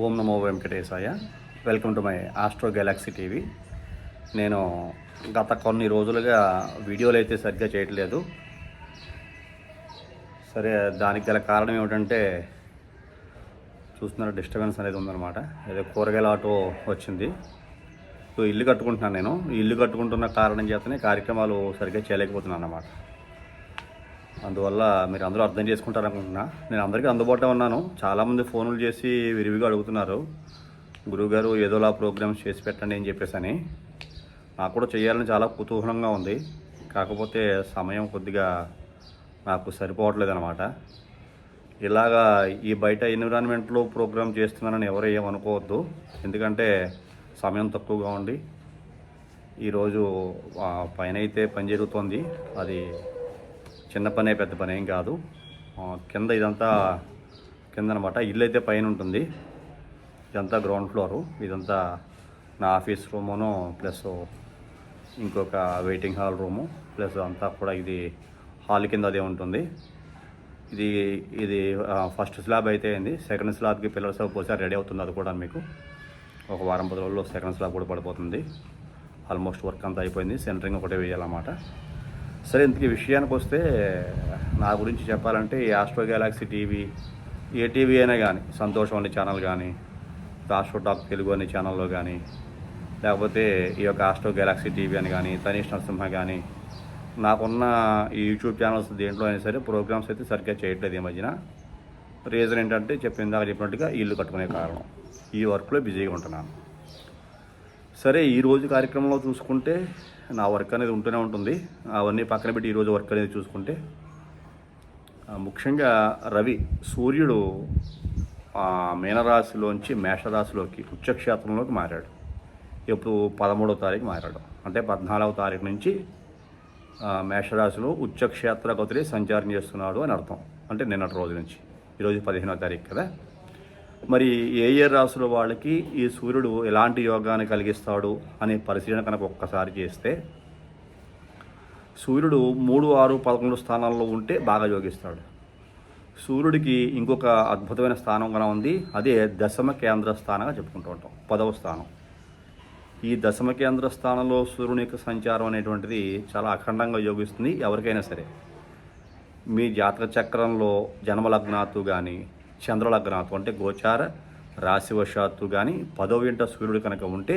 ఓం నమో వెంకటేశాయ. Welcome to my Astro Galaxy TV నేను గత కొన్ని రోజులుగా వీడియోలు అయితే సరిగ్గా చేయట్లేదు. సరే దానికి గల కారణం ఏమిటంటే చూస్తున్నారు డిస్టర్బెన్స్ అనేది ఉందన్నమాట. ఏదో కూరగాయల ఆటో వచ్చింది. సో ఇల్లు కట్టుకుంటున్నాను నేను. ఈ ఇల్లు కట్టుకుంటున్న కారణం చేతనే కార్యక్రమాలు సరిగ్గా చేయలేకపోతున్నాను అన్నమాట. అందువల్ల మీరు అందరూ అర్థం చేసుకుంటారు అనుకుంటున్నా నేను అందరికీ అందుబాటులో ఉన్నాను. చాలామంది ఫోన్లు చేసి విరివిగా అడుగుతున్నారు. గురువుగారు ఏదోలా ప్రోగ్రామ్స్ చేసి పెట్టండి అని చెప్పేసి అని నాకు కూడా చేయాలని చాలా కుతూహలంగా ఉంది. కాకపోతే సమయం కొద్దిగా నాకు సరిపోవట్లేదు అనమాట ఇలాగా ఈ బయట ఎన్విరాన్మెంట్లో ప్రోగ్రామ్ చేస్తున్నానని ఎవరు ఏమనుకోవద్దు ఎందుకంటే సమయం తక్కువగా ఉండి ఈరోజు పైన అయితే పని జరుగుతోంది. అది చిన్న పనే పెద్ద పని ఏం కాదు. కింద ఇదంతా కింద అనమాట ఇల్లు అయితే పైన ఉంటుంది ఇదంతా గ్రౌండ్ ఫ్లోరు. ఇదంతా నా ఆఫీస్ రూమును ప్లస్ ఇంకొక వెయిటింగ్ హాల్ రూము. ప్లస్ అంతా కూడా ఇది హాల్ కింద అదే ఉంటుంది. ఇది ఇది ఫస్ట్ స్లాబ్ అయితే అయింది సెకండ్ స్లాబ్కి పిల్లల పిల్లర్స్ పోసారి రెడీ అవుతుంది అది కూడా మీకు. ఒక వారం పది రోజుల్లో సెకండ్ స్లాబ్ కూడా పడిపోతుంది. ఆల్మోస్ట్ వర్క్ అంతా అయిపోయింది. సెంటరింగ్ ఒకటే వేయాలన్నమాట. సరే ఇంతకీ విషయానికి వస్తే నా గురించి చెప్పాలంటే ఈ ఆస్ట్రో గెలాక్సీ టీవీ ఏ టీవీ అయినా కానీ సంతోషం అనే ఛానల్ కానీ ఆస్ట్రో టాక్ తెలుగు అనే ఛానల్లో కానీ లేకపోతే ఈ యొక్క ఆస్ట్రో గెలాక్సీ టీవీ అని కానీ తనీష్ నరసింహ కానీ నాకున్న ఈ యూట్యూబ్ ఛానల్స్ దేంట్లో అయినా సరే ప్రోగ్రామ్స్ అయితే సరిగ్గా చేయట్లేదు ఈ మధ్యన. రీజన్ ఏంటంటే చెప్పిందాక చెప్పినట్టుగా ఇల్లు కట్టుకునే కారణం. ఈ వర్క్లో బిజీగా ఉంటున్నాను. సరే ఈరోజు కార్యక్రమంలో చూసుకుంటే నా వర్క్ అనేది ఉంటూనే ఉంటుంది. అవన్నీ పక్కన పెట్టి ఈరోజు వర్క్ అనేది చూసుకుంటే ముఖ్యంగా రవి సూర్యుడు మీనరాశిలోంచి మేషరాశిలోకి ఉచ్చక్షేత్రంలోకి మారాడు. ఇప్పుడు పదమూడవ తారీఖు మారాడు. అంటే పద్నాలుగవ తారీఖు నుంచి మేషరాశిలో ఉచ్చక్షేత్ర గతులే సంచారం చేస్తున్నాడు అని అర్థం. అంటే నిన్నటి రోజు నుంచి. ఈరోజు పదిహేనవ తారీఖు కదా. మరి ఏ ఏ రాశుల వాళ్ళకి ఈ సూర్యుడు ఎలాంటి యోగాన్ని కలిగిస్తాడు అనే పరిశీలన కనుక ఒక్కసారి చేస్తే సూర్యుడు మూడు ఆరు పదకొండు స్థానాల్లో ఉంటే బాగా యోగిస్తాడు. సూర్యుడికి ఇంకొక అద్భుతమైన స్థానం కూడా ఉంది అదే దశమ కేంద్ర స్థానంగా చెప్పుకుంటూ ఉంటాం పదవ స్థానం. ఈ దశమ కేంద్ర స్థానంలో సూర్యుని యొక్క సంచారం అనేటువంటిది చాలా అఖండంగా యోగిస్తుంది ఎవరికైనా సరే. మీ జాతక చక్రంలో జన్మలగ్నాతు కానీ చంద్రలగ్నాతు అంటే గోచార రాశివశాత్తు కానీ పదో ఇంట సూర్యుడు కనుక ఉంటే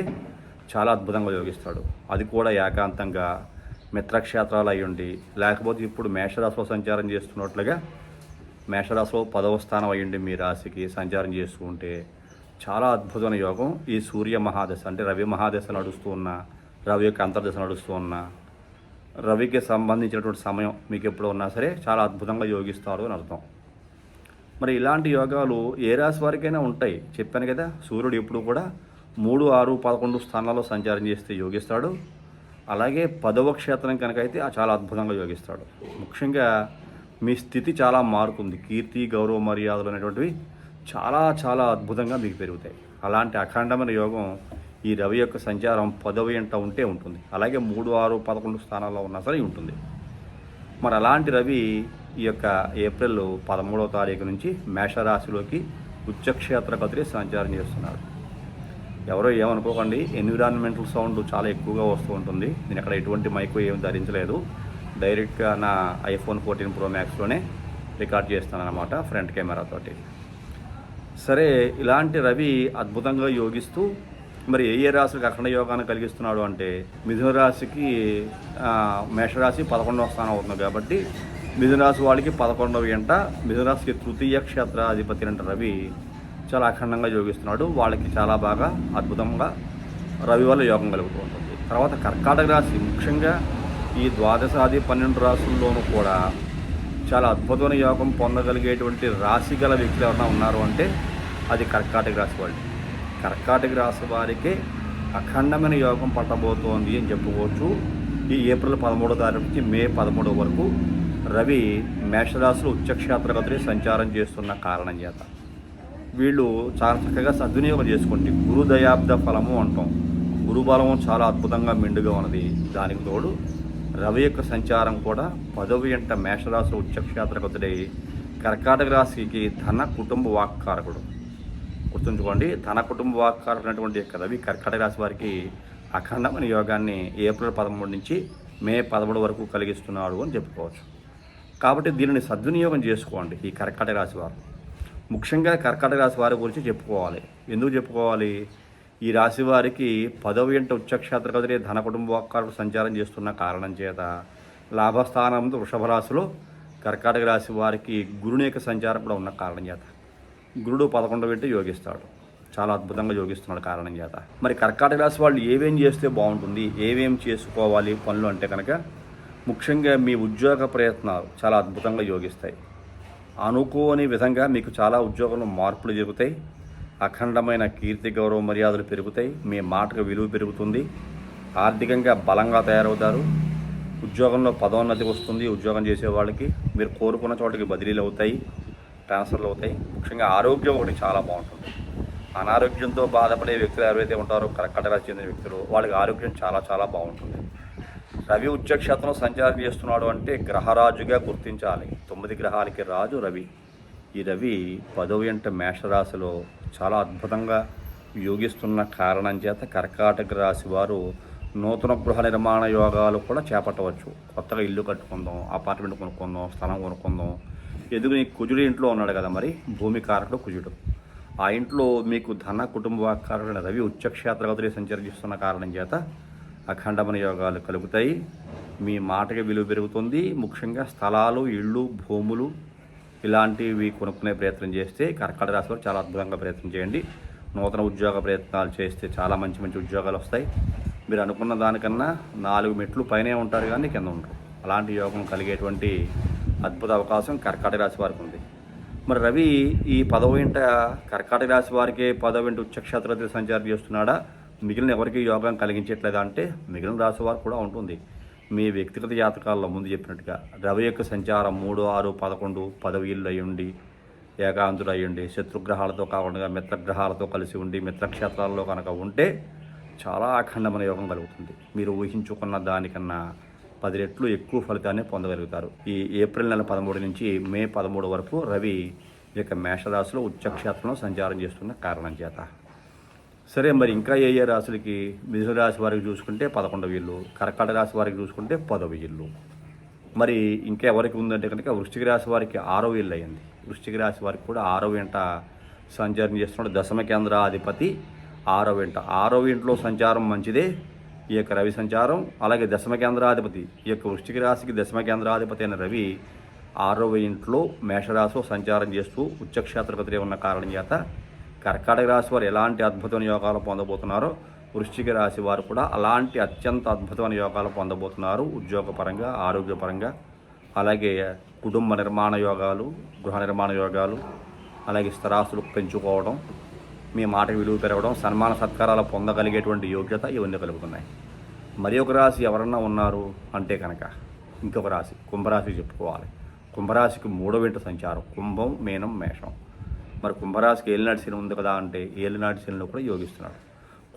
చాలా అద్భుతంగా యోగిస్తాడు. అది కూడా ఏకాంతంగా మిత్రక్షేత్రాలు అయి ఉండి లేకపోతే ఇప్పుడు మేషరాశిలో సంచారం చేస్తున్నట్లుగా మేషరాశిలో పదవ స్థానం అయ్యండి మీ రాశికి సంచారం చేస్తూ ఉంటే చాలా అద్భుతమైన యోగం. ఈ సూర్య మహాదశ అంటే రవి మహాదశ నడుస్తూ ఉన్న రవి యొక్క అంతర్దశ నడుస్తూ ఉన్న రవికి సంబంధించినటువంటి సమయం మీకు ఎప్పుడు ఉన్నా సరే చాలా అద్భుతంగా యోగిస్తారు అని అర్థం. మరి ఇలాంటి యోగాలు ఏ రాశి వారికైనా ఉంటాయి. చెప్పాను కదా సూర్యుడు ఎప్పుడు కూడా మూడు ఆరు పదకొండు స్థానాల్లో సంచారం చేస్తే యోగిస్తాడు. అలాగే పదవ క్షేత్రం కనుక అయితే చాలా అద్భుతంగా యోగిస్తాడు. ముఖ్యంగా మీ స్థితి చాలా మారుతుంది కీర్తి గౌరవ మర్యాదలు అనేటువంటివి చాలా చాలా అద్భుతంగా మీకు పెరుగుతాయి. అలాంటి అఖండమైన యోగం ఈ రవి యొక్క సంచారం పదవి ఎంట ఉంటే ఉంటుంది. అలాగే మూడు ఆరు పదకొండు స్థానాల్లో ఉన్నా సరే ఉంటుంది. మరి అలాంటి రవి ఈ యొక్క ఏప్రిల్ పదమూడవ తారీఖు నుంచి మేషరాశిలోకి ఉచ్చక్షేత్ర గతిలో సంచారం చేస్తున్నారు. ఎవరో ఏమనుకోకండి ఎన్విరాన్మెంటల్ సౌండ్ చాలా ఎక్కువగా వస్తూ ఉంటుంది. నేను అక్కడ ఎటువంటి మైకు ఏమి ధరించలేదు. డైరెక్ట్గా నా ఐఫోన్ ఫోర్టీన్ ప్రో మ్యాక్స్లోనే రికార్డ్ చేస్తాను అనమాట ఫ్రంట్ కెమెరాతోటి సరే ఇలాంటి రవి అద్భుతంగా యోగిస్తూ మరి ఏ ఏ రాశికి అఖండ యోగాన్ని కలిగిస్తున్నాడు అంటే మిథున రాశికి మేషరాశి పదకొండవ స్థానం అవుతుంది కాబట్టి మిథునరాశి వాళ్ళకి పదకొండవ ఎంట మిథునరాశికి తృతీయ తృతీయ క్షేత్రాధిపతి అంటే రవి చాలా అఖండంగా యోగిస్తున్నాడు. వాళ్ళకి చాలా బాగా అద్భుతంగా రవి వల్ల యోగం కలుగుతూ ఉంటుంది. తర్వాత కర్కాటక రాశి ముఖ్యంగా ఈ ద్వాదశాది పన్నెండు రాశుల్లోనూ కూడా చాలా అద్భుతమైన యోగం పొందగలిగేటువంటి రాశి గల వ్యక్తులు ఎవరైనా ఉన్నారు అంటే అది కర్కాటక రాశి వాళ్ళు. కర్కాటక రాశి వారికి అఖండమైన యోగం పట్టబోతోంది అని చెప్పుకోవచ్చు. ఈ ఏప్రిల్ పదమూడో తారీఖు నుంచి మే పదమూడో వరకు రవి మేషరాశులు ఉచ్చక్షేత్రగతులు సంచారం చేస్తున్న కారణం చేత. వీళ్ళు చాలా చక్కగా సద్వినియోగం చేసుకుంటే గురు దయాబ్ద ఫలము అంటాం. గురుబలము చాలా అద్భుతంగా మెండుగా ఉన్నది. దానికి తోడు రవి యొక్క సంచారం కూడా పదవి ఎంట మేషరాశి ఉచ్చక్షేత్రగతుడై కర్కాటక రాశికి ధన కుటుంబ వాక్కారకుడు. గుర్తుంచుకోండి ధన కుటుంబ కుటుంబకారమైనటువంటి యొక్క రవి కర్కాటక రాశి వారికి అఖండమైన యోగాన్ని ఏప్రిల్ పదమూడు నుంచి మే పదమూడు వరకు కలిగిస్తున్నాడు అని చెప్పుకోవచ్చు. కాబట్టి దీనిని సద్వినియోగం చేసుకోండి ఈ కర్కాటక రాశి వారు. ముఖ్యంగా కర్కాటక రాశి వారి గురించి చెప్పుకోవాలి. ఎందుకు చెప్పుకోవాలి? ఈ రాశి వారికి పదవి ఎంట ఉచ్చక్షేత్ర కదిలే ధన కుటుంబకారుడు సంచారం చేస్తున్న కారణం చేత లాభస్థానంతో వృషభ రాశిలో కర్కాటక రాశి వారికి గురుని యొక్క సంచారం కూడా ఉన్న కారణం చేత. గురుడు పదకొండు వెంట యోగిస్తాడు. చాలా అద్భుతంగా యోగిస్తున్నాడు కారణం చేత. మరి కర్కాటక రాశి వాళ్ళు ఏమేం చేస్తే బాగుంటుంది? ఏమేం చేసుకోవాలి? పనులు అంటే కనుక ముఖ్యంగా మీ ఉద్యోగ ప్రయత్నాలు చాలా అద్భుతంగా యోగిస్తాయి. అనుకోని విధంగా మీకు చాలా ఉద్యోగంలో మార్పులు జరుగుతాయి. అఖండమైన కీర్తి గౌరవ మర్యాదలు పెరుగుతాయి. మీ మాటకు విలువ పెరుగుతుంది. ఆర్థికంగా బలంగా తయారవుతారు. ఉద్యోగంలో పదోన్నతి వస్తుంది. ఉద్యోగం చేసే వాళ్ళకి మీరు కోరుకున్న చోటకి బదిలీలు అవుతాయి ట్రాన్స్ఫర్లు అవుతాయి. ముఖ్యంగా ఆరోగ్యం ఒకటి చాలా బాగుంటుంది. అనారోగ్యంతో బాధపడే వ్యక్తులు ఎవరైతే ఉంటారో కర్కట చెందిన వ్యక్తులు వాళ్ళకి ఆరోగ్యం చాలా చాలా బాగుంటుంది. రవి ఉచ్చక్షేత్రం సంచారం చేస్తున్నాడు అంటే గ్రహరాజుగా గుర్తించాలి. తొమ్మిది గ్రహాలకి రాజు రవి. ఈ రవి పదవ ఎంట మేషరాశిలో చాలా అద్భుతంగా యోగిస్తున్న కారణం చేత కర్కాటక రాశి వారు నూతన గృహ నిర్మాణ యోగాలు కూడా చేపట్టవచ్చు. కొత్తగా ఇల్లు కట్టుకుందాం అపార్ట్మెంట్ కొనుక్కుందాం స్థలం కొనుక్కుందాం. ఎందుకు నీ కుజుడు ఇంట్లో ఉన్నాడు కదా మరి భూమి కారకుడు కుజుడు. ఆ ఇంట్లో మీకు ధన కుటుంబ కారకుడైన రవి ఉచ్చక్షేత్రగతులు సంచరిస్తున్న కారణం చేత అఖండమైన యోగాలు కలుగుతాయి. మీ మాటకి విలువ పెరుగుతుంది. ముఖ్యంగా స్థలాలు ఇళ్ళు భూములు ఇలాంటివి కొనుక్కునే ప్రయత్నం చేస్తే కర్కాటక రాశి వారు చాలా అద్భుతంగా ప్రయత్నం చేయండి. నూతన ఉద్యోగ ప్రయత్నాలు చేస్తే చాలా మంచి మంచి ఉద్యోగాలు వస్తాయి. మీరు అనుకున్న దానికన్నా నాలుగు మెట్లు పైనే ఉంటారు కానీ కింద ఉంటారు అలాంటి యోగం కలిగేటువంటి అద్భుత అవకాశం కర్కాటక రాశి వారికి ఉంది. మరి రవి ఈ పదవింట కర్కాటక రాశి వారికి పదవింటి ఉచ్చక్షేత్ర సంచారం చేస్తున్నాడా? మిగిలిన ఎవరికి యోగం కలిగించట్లేదా అంటే మిగిలిన రాశి వారు కూడా ఉంటుంది. మీ వ్యక్తిగత జాతకాల్లో ముందు చెప్పినట్టుగా రవి యొక్క సంచారం మూడు ఆరు పదకొండు పదవీళ్ళు అయ్యుండి ఏకాంతుడు అయ్యుండి శత్రుగ్రహాలతో కాకుండా మిత్రగ్రహాలతో కలిసి ఉండి మిత్రక్షేత్రాల్లో కనుక ఉంటే చాలా అఖండమైన యోగం కలుగుతుంది. మీరు ఊహించుకున్న దానికన్నా పది రెట్లు ఎక్కువ ఫలితాన్ని పొందగలుగుతారు. ఈ ఏప్రిల్ నెల పదమూడు నుంచి మే పదమూడు వరకు రవి యొక్క మేషరాశిలో ఉచ్చక్షేత్రంలో సంచారం చేస్తున్న కారణం చేత. సరే మరి ఇంకా ఏ ఏ రాశులకి మిథున రాశి వారికి చూసుకుంటే పదకొండవ ఇల్లు కర్కాటక రాశి వారికి చూసుకుంటే పదవ ఇల్లు. మరి ఇంకా ఎవరికి ఉందంటే కనుక వృష్టిక రాశి వారికి ఆరవ ఇల్లు అయింది. వృష్టిక రాశి వారికి కూడా ఆరో ఇంట సంచారం చేస్తున్నాడు. దశమ కేంద్రాధిపతి ఆరో ఇంట. ఆరో ఇంట్లో సంచారం మంచిదే ఈ యొక్క రవి సంచారం. అలాగే దశమ కేంద్రాధిపతి ఈ యొక్క వృష్టిక రాశికి దశమ కేంద్రాధిపతి అయిన రవి ఆరవ ఇంట్లో మేషరాశిలో సంచారం చేస్తూ ఉచ్చక్షేత్రపతి ఉన్న కారణం చేత కర్కాటక రాశి వారు ఎలాంటి అద్భుతమైన యోగాలు పొందబోతున్నారో వృశ్చిక రాశి వారు కూడా అలాంటి అత్యంత అద్భుతమైన యోగాలు పొందబోతున్నారు. ఉద్యోగపరంగా ఆరోగ్యపరంగా అలాగే కుటుంబ నిర్మాణ యోగాలు గృహ నిర్మాణ యోగాలు అలాగే స్థిరాస్తులు పెంచుకోవడం మీ మాట విలువ పెరగడం సన్మాన సత్కారాలు పొందగలిగేటువంటి యోగ్యత ఇవన్నీ కలుగుతున్నాయి. మరి ఒక రాశి ఎవరన్నా ఉన్నారు అంటే కనుక ఇంకొక రాశి కుంభరాశి చెప్పుకోవాలి. కుంభరాశికి మూడో వింట సంచారం కుంభం మీనం మేషం. మరి కుంభరాశికి ఏలినాటి శని ఉంది కదా అంటే ఏలినాటి శనిలో కూడా యోగిస్తున్నాడు.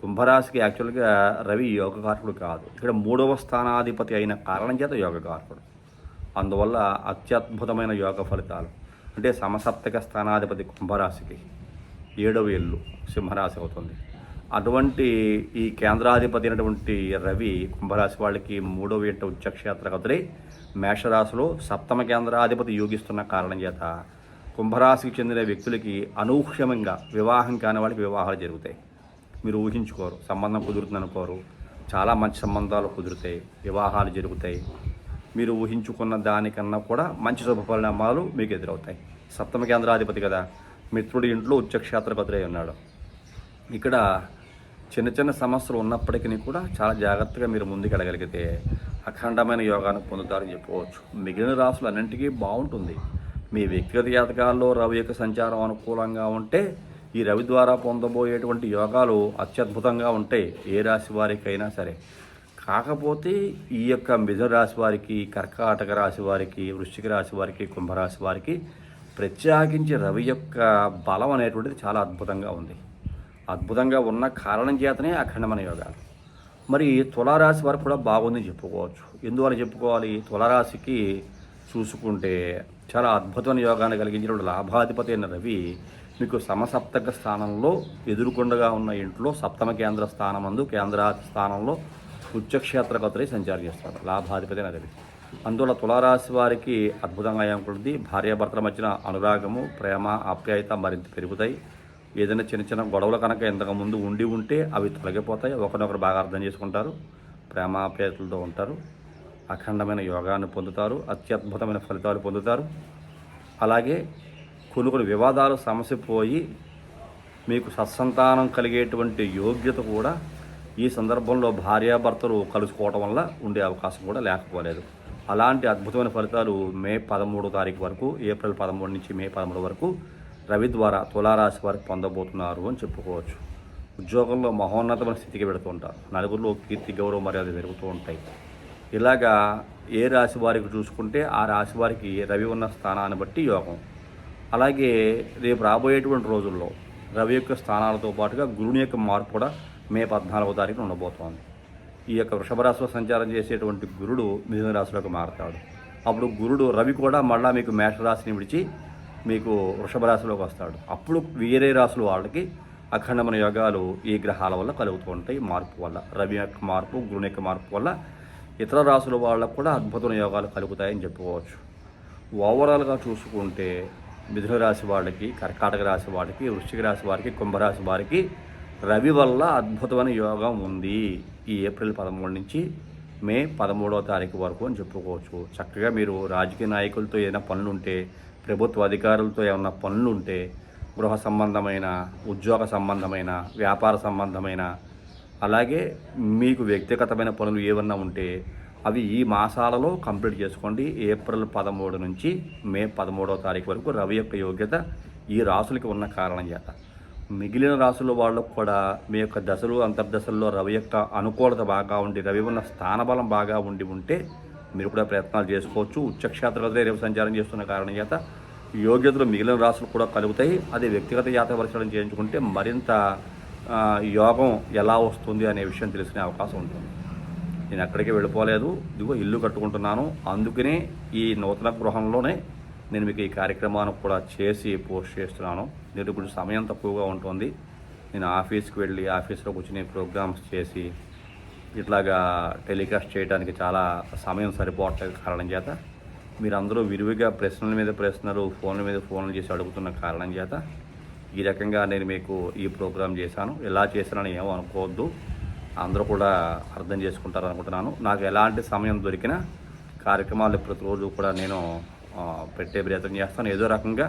కుంభరాశికి యాక్చువల్గా రవి యోగకారకుడు కాదు. ఇక్కడ మూడవ స్థానాధిపతి అయిన కారణం చేత యోగకారకుడు. అందువల్ల అత్యద్భుతమైన యోగ ఫలితాలు. అంటే సమసప్తక స్థానాధిపతి కుంభరాశికి ఏడవ ఇల్లు సింహరాశి అవుతుంది. అటువంటి ఈ కేంద్రాధిపతి అయినటువంటి రవి కుంభరాశి వాళ్ళకి మూడవ ఇంట ఉచ్చక్షేత్రగతులై మేషరాశిలో సప్తమ కేంద్రాధిపతి యోగిస్తున్న కారణం చేత కుంభరాశికి చెందిన వ్యక్తులకి అనూహ్యమంగా వివాహం కాని వాళ్ళకి వివాహాలు జరుగుతాయి. మీరు ఊహించుకోరు. సంబంధం కుదురుతుంది అనుకోరు చాలా మంచి సంబంధాలు కుదురుతాయి. వివాహాలు జరుగుతాయి. మీరు ఊహించుకున్న దానికన్నా కూడా మంచి శుభ పరిణామాలు మీకు ఎదురవుతాయి. సప్తమ కేంద్రాధిపతి కదా. మిత్రుడి ఇంట్లో ఉచ్చక్షేత్ర ఉన్నాడు. ఇక్కడ చిన్న చిన్న సమస్యలు ఉన్నప్పటికీ కూడా చాలా జాగ్రత్తగా మీరు ముందుకెళ్ళగలిగితే అఖండమైన యోగాన్ని పొందుతారని చెప్పవచ్చు మిగిలిన రాసులు అన్నింటికీ బాగుంటుంది. మీ వ్యక్తిగత జాతకాల్లో రవి యొక్క సంచారం అనుకూలంగా ఉంటే ఈ రవి ద్వారా పొందబోయేటువంటి యోగాలు అత్యద్భుతంగా ఉంటాయి ఏ రాశి వారికైనా సరే. కాకపోతే ఈ యొక్క మిథున రాశి వారికి కర్కాటక రాశి వారికి వృశ్చిక రాశి వారికి కుంభరాశి వారికి ప్రత్యేకించి రవి యొక్క బలం అనేటువంటిది చాలా అద్భుతంగా ఉంది. అద్భుతంగా ఉన్న కారణం చేతనే అఖండమైన యోగాలు. మరి తులారాశి వారికి కూడా బాగుందని చెప్పుకోవచ్చు. ఎందువల్ల చెప్పుకోవాలి? తులారాశికి చూసుకుంటే చాలా అద్భుతమైన యోగాన్ని కలిగించినటువంటి లాభాధిపతి అయిన రవి మీకు సమసప్తక స్థానంలో ఎదురుకొండగా ఉన్న ఇంట్లో సప్తమ కేంద్ర స్థానమందు కేంద్ర స్థానంలో ఉచ్చక్షేత్రగతులై సంచారం చేస్తారు లాభాధిపతి రవి. అందువల్ల తులారాశి వారికి అద్భుతంగా ఏమకుంటుంది భార్యాభర్తల మధ్యన అనురాగము ప్రేమ ఆప్యాయత మరింత పెరుగుతాయి. ఏదైనా చిన్న చిన్న గొడవలు కనుక ఇంతకు ముందు ఉండి ఉంటే అవి తొలగిపోతాయి. ఒకరినొకరు బాగా అర్థం చేసుకుంటారు. ప్రేమాప్యాయతలతో ఉంటారు. అఖండమైన యోగాన్ని పొందుతారు అత్యద్భుతమైన ఫలితాలు పొందుతారు. అలాగే కొన్ని కొన్ని వివాదాలు సమస్య పోయి మీకు సత్సంతానం కలిగేటువంటి యోగ్యత కూడా ఈ సందర్భంలో భార్యాభర్తలు కలుసుకోవడం వల్ల ఉండే అవకాశం కూడా లేకపోలేదు. అలాంటి అద్భుతమైన ఫలితాలు మే పదమూడో తారీఖు వరకు ఏప్రిల్ పదమూడు నుంచి మే పదమూడు వరకు రవి ద్వారా తులారాశి వారికి పొందబోతున్నారు అని చెప్పుకోవచ్చు. ఉద్యోగంలో మహోన్నతమైన స్థితికి పెడుతుంటారు నలుగురిలో కీర్తి గౌరవ మర్యాద పెరుగుతూ ఉంటాయి. ఇలాగా ఏ రాశి వారికి చూసుకుంటే ఆ రాశి వారికి రవి ఉన్న స్థానాన్ని బట్టి యోగం. అలాగే రేపు రాబోయేటువంటి రోజుల్లో రవి యొక్క స్థానాలతో పాటుగా గురుని యొక్క మార్పు కూడా మే పద్నాలుగో తారీఖున ఉండబోతోంది. ఈ యొక్క వృషభరాశిలో సంచారం చేసేటువంటి గురుడు మిథున రాశిలోకి మారుతాడు. అప్పుడు గురుడు రవి కూడా మళ్ళా మీకు మేషరాశిని విడిచి మీకు వృషభ రాశిలోకి వస్తాడు. అప్పుడు వేరే రాశుల వాళ్ళకి అఖండమైన యోగాలు ఈ గ్రహాల వల్ల కలుగుతూ ఉంటాయి. మార్పు వల్ల రవి యొక్క మార్పు గురుని యొక్క మార్పు వల్ల ఇతర రాసుల వాళ్ళకు కూడా అద్భుతమైన యోగాలు కలుగుతాయని చెప్పుకోవచ్చు. ఓవరాల్గా చూసుకుంటే మిథున రాశి వాళ్ళకి కర్కాటక రాశి వాళ్ళకి వృశ్చిక రాశి వారికి కుంభరాశి వారికి రవి వల్ల అద్భుతమైన యోగం ఉంది ఈ ఏప్రిల్ పదమూడు నుంచి మే పదమూడవ తారీఖు వరకు అని చెప్పుకోవచ్చు. చక్కగా మీరు రాజకీయ నాయకులతో ఏదైనా పనులు ఉంటే ప్రభుత్వ అధికారులతో ఏమైనా పనులు ఉంటే గృహ సంబంధమైన ఉద్యోగ సంబంధమైన వ్యాపార సంబంధమైన అలాగే మీకు వ్యక్తిగతమైన పనులు ఏమన్నా ఉంటే అవి ఈ మాసాలలో కంప్లీట్ చేసుకోండి. ఏప్రిల్ పదమూడు నుంచి మే పదమూడవ తారీఖు వరకు రవి యొక్క యోగ్యత ఈ రాసులకి ఉన్న కారణం చేత. మిగిలిన రాసుల వాళ్ళకు కూడా మీ యొక్క దశలు అంతర్దశల్లో రవి యొక్క అనుకూలత బాగా ఉండి రవి ఉన్న స్థానబలం బాగా ఉండి ఉంటే మీరు కూడా ప్రయత్నాలు చేసుకోవచ్చు. ఉచ్చక్షేత్రగతులే రేపు సంచారం చేస్తున్న కారణం చేత యోగ్యతలు మిగిలిన రాసులు కూడా కలుగుతాయి. అది వ్యక్తిగత జాతక పరిశీలన చేయించుకుంటే మరింత యోగం ఎలా వస్తుంది అనే విషయం తెలుసుకునే అవకాశం ఉంటుంది. నేను ఎక్కడికి వెళ్ళిపోలేదు. ఇదిగో ఇల్లు కట్టుకుంటున్నాను. అందుకనే ఈ నూతన గృహంలోనే నేను మీకు ఈ కార్యక్రమాన్ని కూడా చేసి పోస్ట్ చేస్తున్నాను. నేను ఇప్పుడు సమయం తక్కువగా ఉంటుంది. నేను ఆఫీస్కి వెళ్ళి ఆఫీస్లో కూర్చుని ప్రోగ్రామ్స్ చేసి ఇట్లాగా టెలికాస్ట్ చేయడానికి చాలా సమయం సరిపోవట్లేదు కారణం చేత మీరందరూ విరివిగా ప్రశ్నల మీద ప్రశ్నలు ఫోన్ల మీద ఫోన్లు చేసి అడుగుతున్న కారణం చేత ఈ రకంగా నేను మీకు ఈ ప్రోగ్రాం చేశాను. ఎలా చేశానని ఏమో అనుకోవద్దు. అందరూ కూడా అర్థం చేసుకుంటారు అనుకుంటున్నాను నాకు ఎలాంటి సమయం దొరికినా కార్యక్రమాలు ప్రతిరోజు కూడా నేను పెట్టే ప్రయత్నం చేస్తాను. ఏదో రకంగా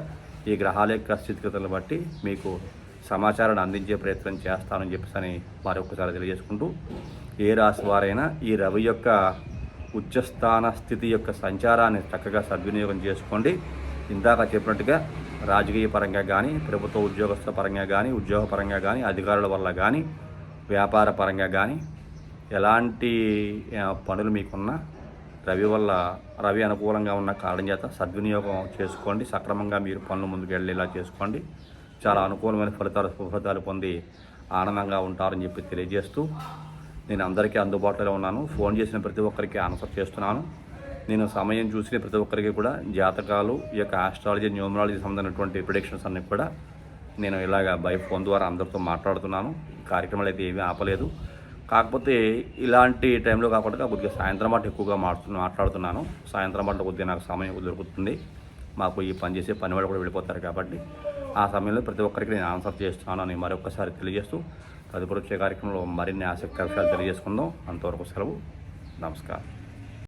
ఈ గ్రహాల యొక్క స్థితిగతులను బట్టి మీకు సమాచారాన్ని అందించే ప్రయత్నం చేస్తానని చెప్పేసి మరొకసారి తెలియజేసుకుంటూ ఏ రాశి వారైనా ఈ రవి యొక్క ఉచ్చస్థాన స్థితి యొక్క సంచారాన్ని చక్కగా సద్వినియోగం చేసుకోండి. ఇందాక చెప్పినట్టుగా రాజకీయ పరంగా కానీ ప్రభుత్వ ఉద్యోగస్థ పరంగా కానీ ఉద్యోగ పరంగా కానీ అధికారుల వల్ల కానీ వ్యాపార పరంగా కానీ ఎలాంటి పనులు మీకున్నా రవి వల్ల రవి అనుకూలంగా ఉన్న కారణం చేత సద్వినియోగం చేసుకోండి. సక్రమంగా మీరు పనులు ముందుకు వెళ్ళేలా చేసుకోండి. చాలా అనుకూలమైన ఫలితాలు ఫలితాలు పొంది ఆనందంగా ఉంటారని చెప్పి తెలియజేస్తూ నేను అందరికీ అందుబాటులో ఉన్నాను. ఫోన్ చేసిన ప్రతి ఒక్కరికి ఆన్సర్ చేస్తున్నాను. నేను సమయం చూసిన ప్రతి ఒక్కరికి కూడా జాతకాలు ఈ యొక్క ఆస్ట్రాలజీ న్యూమరాలజీ సంబంధించినటువంటి ప్రిడిక్షన్స్ అన్నీ కూడా నేను ఇలాగ బై ఫోన్ ద్వారా అందరితో మాట్లాడుతున్నాను. కార్యక్రమాలు అయితే ఏమీ ఆపలేదు. కాకపోతే ఇలాంటి టైంలో కాకుండా కొద్దిగా సాయంత్రం మాట ఎక్కువగా మాట్లా మాట్లాడుతున్నాను. సాయంత్రం మాట కొద్దిగా నాకు సమయం దొరుకుతుంది. మాకు ఈ పని చేసే పని వాళ్ళు కూడా వెళ్ళిపోతారు కాబట్టి ఆ సమయంలో ప్రతి ఒక్కరికి నేను ఆన్సర్ చేస్తున్నాను అని మరొకసారి తెలియజేస్తూ తదుపరి వచ్చే కార్యక్రమంలో మరిన్ని ఆసక్తి విషయాలు తెలియజేసుకుందాం. అంతవరకు సెలవు. నమస్కారం.